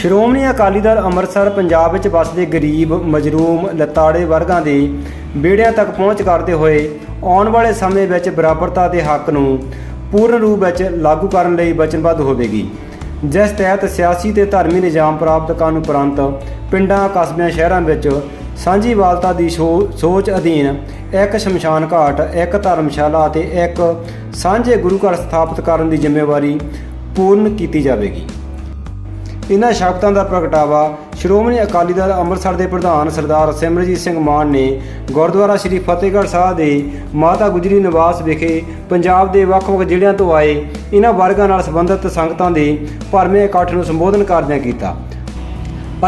ਸ਼੍ਰੋਮਣੀ ਅਕਾਲੀ ਦਲ ਅੰਮ੍ਰਿਤਸਰ, ਪੰਜਾਬ ਵਿੱਚ ਵੱਸਦੇ ਗਰੀਬ ਮਜਰੂਮ ਲਤਾੜੇ ਵਰਗਾਂ ਦੇ ਬੇੜਿਆਂ ਤੱਕ ਪਹੁੰਚ ਕਰਦੇ ਹੋਏ ਆਉਣ ਵਾਲੇ ਸਮੇਂ ਵਿੱਚ ਬਰਾਬਰਤਾ ਦੇ ਹੱਕ ਨੂੰ ਪੂਰਨ ਰੂਪ ਵਿੱਚ ਲਾਗੂ ਕਰਨ ਲਈ ਵਚਨਬੱਧ ਹੋਵੇਗੀ। ਜਿਸ ਤਹਿਤ ਸਿਆਸੀ ਤੇ ਧਰਮੀ ਨਿਜ਼ਾਮ ਪ੍ਰਾਪਤ ਕਰਨ ਉਪਰੰਤ ਪਿੰਡਾਂ, ਕਸਬਿਆਂ, ਸ਼ਹਿਰਾਂ ਵਿੱਚ ਸਾਂਝੀ ਵਾਲਤਾ ਦੀ ਸੋ- ਸੋਚ ਅਧੀਨ ਇੱਕ ਸ਼ਮਸ਼ਾਨ ਘਾਟ, ਇੱਕ ਧਰਮਸ਼ਾਲਾ ਅਤੇ ਇੱਕ ਸਾਂਝੇ ਗੁਰੂ ਘਰ ਸਥਾਪਿਤ ਕਰਨ ਦੀ ਜ਼ਿੰਮੇਵਾਰੀ ਪੂਰਨ ਕੀਤੀ ਜਾਵੇਗੀ। ਇਹਨਾਂ ਸ਼ਬਦਾਂ ਦਾ ਪ੍ਰਗਟਾਵਾ ਸ਼੍ਰੋਮਣੀ ਅਕਾਲੀ ਦਲ ਅੰਮ੍ਰਿਤਸਰ ਦੇ ਪ੍ਰਧਾਨ ਸਰਦਾਰ ਸਿਮਰਜੀਤ ਸਿੰਘ ਮਾਨ ਨੇ ਗੁਰਦੁਆਰਾ ਸ੍ਰੀ ਫਤਿਹਗੜ੍ਹ ਸਾਹਿਬ ਦੇ ਮਾਤਾ ਗੁਜਰੀ ਨਿਵਾਸ ਵਿਖੇ ਪੰਜਾਬ ਦੇ ਵੱਖ-ਵੱਖ ਜ਼ਿਲ੍ਹਿਆਂ ਤੋਂ ਆਏ ਇਹਨਾਂ ਵਰਗਾਂ ਨਾਲ ਸੰਬੰਧਿਤ ਸੰਗਤਾਂ ਦੇ ਭਰਵੇਂ ਇਕੱਠ ਨੂੰ ਸੰਬੋਧਨ ਕਰਦਿਆਂ ਕੀਤਾ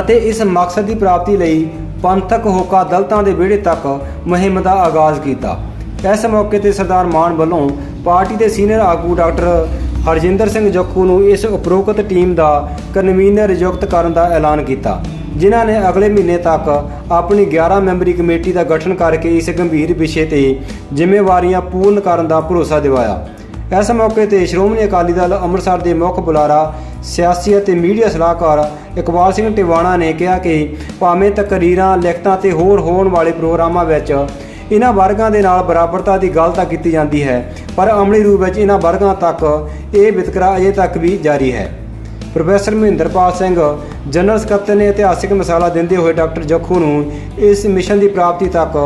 ਅਤੇ ਇਸ ਮਕਸਦ ਦੀ ਪ੍ਰਾਪਤੀ ਲਈ ਪੰਥਕ ਹੋਕਾ ਦਲਤਾਂ ਦੇ ਵਿਹੜੇ ਤੱਕ ਮੁਹਿੰਮ ਦਾ ਆਗਾਜ਼ ਕੀਤਾ। ਇਸ ਮੌਕੇ ਤੇ ਸਰਦਾਰ ਮਾਨ ਵੱਲੋਂ ਪਾਰਟੀ ਦੇ ਸੀਨੀਅਰ ਆਗੂ ਡਾਕਟਰ ਹਰਜਿੰਦਰ ਸਿੰਘ ਜੱਖੂ ਨੂੰ ਇਸ ਉਪਰੋਕਤ ਟੀਮ ਦਾ ਕਨਵੀਨਰ ਨਿਯੁਕਤ ਕਰਨ ਦਾ ਐਲਾਨ ਕੀਤਾ, ਜਿਨ੍ਹਾਂ ਨੇ ਅਗਲੇ ਮਹੀਨੇ ਤੱਕ ਆਪਣੀ 11 ਮੈਂਬਰੀ ਕਮੇਟੀ ਦਾ ਗਠਨ ਕਰਕੇ ਇਸ ਗੰਭੀਰ ਵਿਸ਼ੇ ਤੇ ਜ਼ਿੰਮੇਵਾਰੀਆਂ ਪੂਰਨ ਕਰਨ ਦਾ ਭਰੋਸਾ ਦਿਵਾਇਆ। ਇਸ ਮੌਕੇ ਤੇ ਸ਼੍ਰੋਮਣੀ ਅਕਾਲੀ ਦਲ ਅੰਮ੍ਰਿਤਸਰ ਦੇ ਮੁੱਖ ਬੁਲਾਰਾ, ਸਿਆਸੀ ਅਤੇ ਮੀਡੀਆ ਸਲਾਹਕਾਰ ਇਕਬਾਲ ਸਿੰਘ ਟਿਵਾਣਾ ਨੇ ਕਿਹਾ ਕਿ ਭਾਵੇਂ ਤਕਰੀਰਾਂ, ਲਿਖਤਾਂ ਤੇ ਹੋਰ ਹੋਣ ਵਾਲੇ ਪ੍ਰੋਗਰਾਮਾਂ ਵਿੱਚ ਇਹਨਾਂ ਵਰਗਾਂ ਦੇ ਨਾਲ ਬਰਾਬਰਤਾ ਦੀ ਗੱਲ ਤਾਂ ਕੀਤੀ ਜਾਂਦੀ ਹੈ, ਪਰ ਅਮਲੀ ਰੂਪ ਵਿੱਚ ਇਹਨਾਂ ਵਰਗਾਂ ਤੱਕ ਇਹ ਵਿਤਕਰਾ ਅਜੇ ਤੱਕ ਵੀ ਜਾਰੀ ਹੈ। ਪ੍ਰੋਫੈਸਰ ਮਹਿੰਦਰਪਾਲ ਸਿੰਘ, ਜਨਰਲ ਸਕੱਤਰ ਨੇ ਇਤਿਹਾਸਿਕ ਮਿਸਾਲਾਂ ਦਿੰਦੇ ਹੋਏ ਡਾਕਟਰ ਜੱਖੂ ਨੂੰ ਇਸ ਮਿਸ਼ਨ ਦੀ ਪ੍ਰਾਪਤੀ ਤੱਕ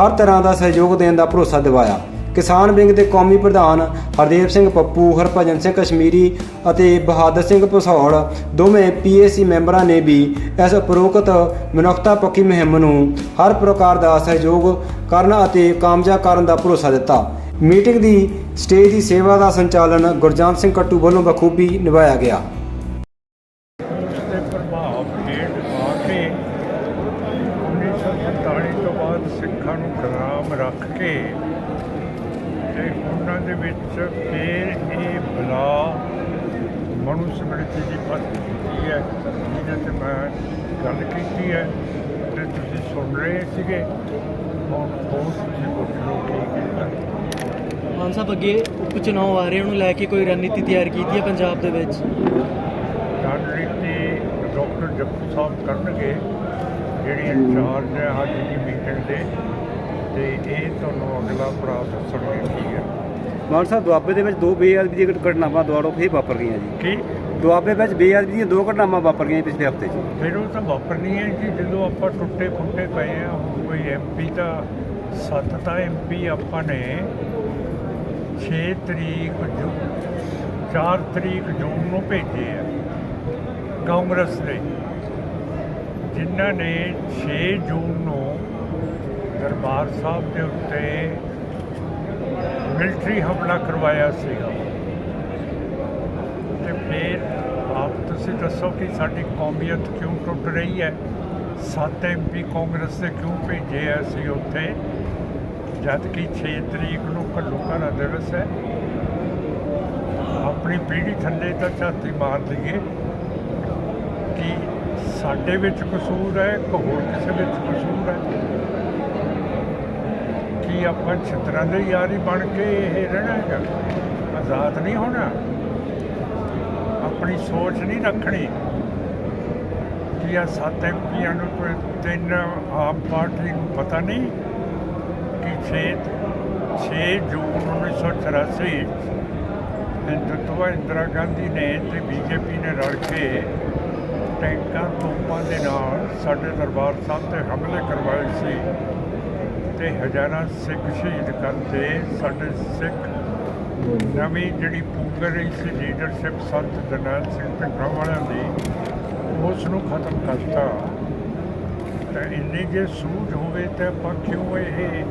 ਹਰ ਤਰ੍ਹਾਂ ਦਾ ਸਹਿਯੋਗ ਦੇਣ ਦਾ ਭਰੋਸਾ ਦਿਵਾਇਆ। ਕਿਸਾਨ ਵਿੰਗ ਦੇ ਕੌਮੀ ਪ੍ਰਧਾਨ ਹਰਦੇਵ ਸਿੰਘ ਪੱਪੂ, ਹਰਭਜਨ ਸਿੰਘ ਕਸ਼ਮੀਰੀ ਅਤੇ ਬਹਾਦਰ ਸਿੰਘ ਭਸੌੜ ਦੋਵੇਂ ਪੀਏਸੀ ਮੈਂਬਰਾਂ ਨੇ ਵੀ ਇਸ ਉਪਰੋਕਤ ਮਨੁੱਖਤਾ ਪੱਖੀ ਮੁਹਿੰਮ ਨੂੰ ਹਰ ਪ੍ਰਕਾਰ ਦਾ ਸਹਿਯੋਗ ਕਰਨ ਅਤੇ ਕਾਮਯਾਬ ਕਰਨ ਦਾ ਭਰੋਸਾ ਦਿੱਤਾ। ਮੀਟਿੰਗ ਦੀ ਸਟੇਜ ਦੀ ਸੇਵਾ ਦਾ ਸੰਚਾਲਨ ਗੁਰਜੰਟ ਸਿੰਘ ਕੱਟੂ ਵੱਲੋਂ ਬਖੂਬੀ ਨਿਭਾਇਆ ਗਿਆ। ਸਿੱਖਾਂ ਨੂੰ ਗੁਲਾਮ ਰੱਖ ਕੇ ਤੇ ਉਹਨਾਂ ਦੇ ਵਿੱਚ ਫਿਰ ਇਹ ਬਲਾ ਮਨੁ ਸਮ੍ਰਿਤੀ ਦੀ ਪਤ ਕੀਤੀ ਹੈ। ਜਿਹਦੇ ਤੇ ਮੈਂ ਗੱਲ ਕੀਤੀ ਹੈ ਤੇ ਤੁਸੀਂ ਸੁਣ ਰਹੇ ਸੀਗੇ। ਹੁਣ ਹੋਰ ਤੁਸੀਂ ਪੁੱਛ ਲਓ ਕੀ ਕੀਤਾ। ਮਾਨ ਸਾਹਿਬ ਅੱਗੇ ਉਪ ਚੁਣਾਵ ਆ ਰਹੇ ਉਹਨੂੰ ਲੈ ਕੇ ਕੋਈ ਰਣਨੀਤੀ ਤਿਆਰ ਕੀਤੀ ਹੈ ਪੰਜਾਬ ਦੇ ਵਿੱਚ? ਰਣਨੀਤੀ ਡਾਕਟਰ ਜੱਪੂ ਸਾਹਿਬ ਕਰਨਗੇ ਜਿਹੜੀ ਇੰਚਾਰਜ ਹੈ ਅੱਜ ਦੀ ਮੀਟਿੰਗ ਦੇ ਤੇ ਇਹ ਤੁਹਾਨੂੰ ਅਗਲਾ ਪੜਾਅ ਦੱਸਣਗੇ ਕੀ ਹੈ। ਮਾਨ ਸਾਹਿਬ ਦੁਆਬੇ ਦੇ ਵਿੱਚ ਦੋ ਬੇਅਦਬੀ ਦੀਆਂ ਘਟਨਾਵਾਂ ਦੁਆਰੋਂ ਫੇਰ ਵਾਪਰ ਗਈਆਂ ਜੀ। ਕੀ? ਦੁਆਬੇ ਵਿੱਚ ਬੇਅਦਬੀ ਦੀਆਂ ਦੋ ਘਟਨਾਵਾਂ ਵਾਪਰ ਗਈਆਂ ਪਿਛਲੇ ਹਫ਼ਤੇ 'ਚ ਫਿਰ ਉਹ ਤਾਂ ਵਾਪਰਨੀ ਹੈ ਕਿ ਜਦੋਂ ਆਪਾਂ ਟੁੱਟੇ ਫੁੱਟੇ ਪਏ ਆ ਕੋਈ ਐਮਪੀ ਤਾਂ ਸੱਤ ਤਾਂ ਐਮਪੀ ਆਪਾਂ ਨੇ। 6 ਤਰੀਕ ਜੂ 4 ਤਰੀਕ ਜੂਨ ਨੂੰ ਭੇਜੇ ਆ ਕਾਂਗਰਸ ਦੇ ਜਿਨ੍ਹਾਂ ਨੇ 6 ਜੂਨ ਨੂੰ ਦਰਬਾਰ ਸਾਹਿਬ ਦੇ ਉੱਤੇ ਮਿਲਟਰੀ ਹਮਲਾ ਕਰਵਾਇਆ ਸੀਗਾ ਤੇ ਫਿਰ ਆਪ ਤੁਸੀਂ ਦੱਸੋ ਕਿ ਸਾਡੀ ਕੌਮੀਅਤ ਕਿਉਂ ਟੁੱਟ ਰਹੀ ਹੈ? ਸੱਤ ਐਮਪੀ ਕਾਂਗਰਸ ਦੇ ਕਿਉਂ ਭੇਜੇ ਆ ਅਸੀਂ ਉੱਥੇ? ਜਦ ਕਿ 6 ਤਰੀਕ ਨੂੰ ਘੱਲੂਘਾਰਾ ਦਿਵਸ ਹੈ। ਆਪਣੀ ਪੀੜ੍ਹੀ ਥੱਲੇ ਤਾਂ ਝਾਤੀ ਮਾਰ ਲਈਏ ਕਿ ਸਾਡੇ ਵਿੱਚ ਕਸੂਰ ਹੈ ਕਿ ਹੋਰ ਕਿਸੇ ਵਿੱਚ ਕਸੂਰ ਹੈ। ਕੀ ਆਪਾਂ ਛਿੱਤਰਾਂ ਦੇ ਯਾਰੀ ਬਣ ਕੇ ਇਹ ਰਹਿਣਾ ਹੈਗਾ। ਆਜ਼ਾਦ ਨਹੀਂ ਹੋਣਾ। ਆਪਣੀ ਸੋਚ ਨਹੀਂ ਰੱਖਣੀ। ਕਿ ਆ ਸੱਤ ਐਮਪੀਆਂ ਨੂੰ ਕੋਈ ਤਿੰਨ ਆਮ ਪਾਰਟੀ ਨੂੰ ਪਤਾ ਨਹੀਂ ਕਿ 6 6 ਜੂਨ 1984 ਹਿੰਦੁਤਵਾ ਇੰਦਰਾ ਗਾਂਧੀ ਨੇ ਤੇ ਬੀਜੇਪੀ ਨੇ ਰਲ ਕੇ ਟੈਂਕਾਂ, ਤੋਪਾਂ ਦੇ ਨਾਲ ਸਾਡੇ ਦਰਬਾਰ ਸਾਹਿਬ ਤੇ ਹਮਲੇ ਕਰਵਾਏ ਸੀ। ਤੇ ਹਜ਼ਾਰਾਂ ਸਿੱਖ ਸ਼ਹੀਦ ਕਰਤੇ ਸਾਡੇ ਸਿੱਖ ਨਵੀਂ ਜਿਹੜੀ ਪੂਗ ਰਹੀ ਸੀ ਲੀਡਰਸ਼ਿਪ ਸੰਤ ਜਰਨੈਲ ਸਿੰਘ ਭਿੰਡਰਾਂ ਵਾਲਿਆਂ ਦੀ ਉਸ ਨੂੰ ਖਤਮ ਕਰਤਾ। ਤਾਂ ਇੰਨੀ ਜੇ ਸੂਝ ਹੋਵੇ ਤਾਂ ਆਪਾਂ ਕਿਉਂ ਇਹ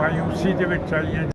ਮਾਯੂਸੀ ਦੇ ਵਿੱਚ ਆਈਏ